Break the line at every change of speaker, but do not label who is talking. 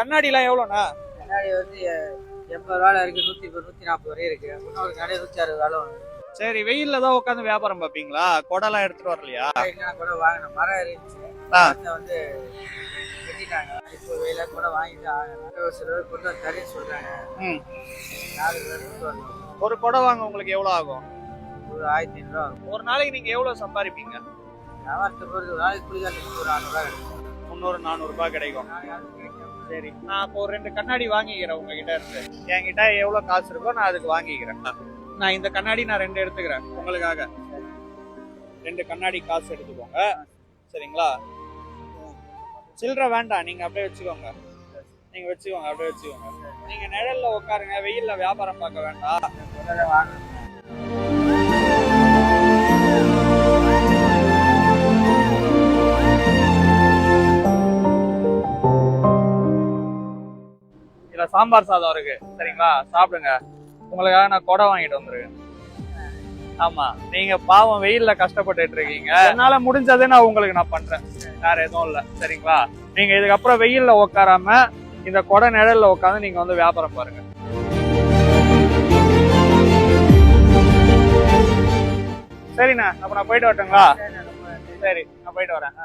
கண்ணாடிலாம் எவ்வளோண்ணா?
கண்ணாடி வந்து எண்பது ரூபால இருக்கு நூத்தி நூத்தி நாற்பது வரையும் இருக்கு. இன்னொரு கடை நூத்தி அறுபது ரூபால.
சரி வெயில்ல தான் உட்காந்து வியாபாரம் பார்ப்பீங்களா? கொடைலாம் எடுத்துட்டு வரலையா?
கூட வாங்கின மரம் இருந்துச்சு வந்து வெட்டிட்டாங்க. இப்போ வெயில கூட வாங்கிட்டு ஒரு சில பேர் கொண்டு வந்து தரேன்னு சொல்றாங்க. நாலு பேர்
ஒரு கொடை வாங்க உங்களுக்கு எவ்வளோ ஆகும்?
ஒரு ஆயிரத்தி ஐநூறுவா
ஒரு நாளைக்கு நீங்க எவ்வளவு சம்பாதிப்பீங்க
வியாபாரத்தை பொறுத்து ஒரு நாளைக்கு குளிக்காட்டுக்கு ஒரு நானூறுவா கிடைக்கும்
முந்நூறு நானூறு ரூபாய் கிடைக்கும்.
நாளைக்கு அது கிடைக்கும்.
சரி. நான் இப்போ ஒரு ரெண்டு கண்ணாடி வாங்கிக்கிறேன் உங்ககிட்ட இருந்து. என்கிட்ட எவ்வளோ காசு இருக்கோ நான் அதுக்கு வாங்கிக்கிறேன். நான் இந்த கண்ணாடி நான் ரெண்டு எடுத்துக்கிறேன். உங்களுக்காக. ரெண்டு கண்ணாடி காசு எடுத்துக்கோங்க. சரிங்களா? சில்லற வேண்டாம். நீங்கள் அப்படியே வச்சுக்கோங்க. நீங்கள் வச்சுக்கோங்க அப்படியே வச்சுக்கோங்க. நீங்கள் நிழலில் உட்காருங்க. வெயில்ல வியாபாரம் பார்க்க வேண்டாம். இதுல சாம்பார் சாதம் இருக்கு. சரிங்களா? சாப்பிடுங்க. உங்களுக்காக நான் கொடை வாங்கிட்டு வந்துருக்கேன். ஆமா. நீங்க பாவம் வெயில்ல கஷ்டப்பட்டுட்டு இருக்கீங்க. என்னால முடிஞ்சதை நான் உங்களுக்கு நான் பண்றேன். வேற எதுவும் இல்ல. சரிங்களா? நீங்க இதுக்கப்புறம் வெயில்ல உட்காராம இந்த கொடை நிழல்ல உட்காந்து நீங்க வந்து வியாபாரம் பாருங்க. சரிண்ணா. அப்ப நான் போயிட்டு வரட்டுங்களா? சரி நான் போயிட்டு வரேன்.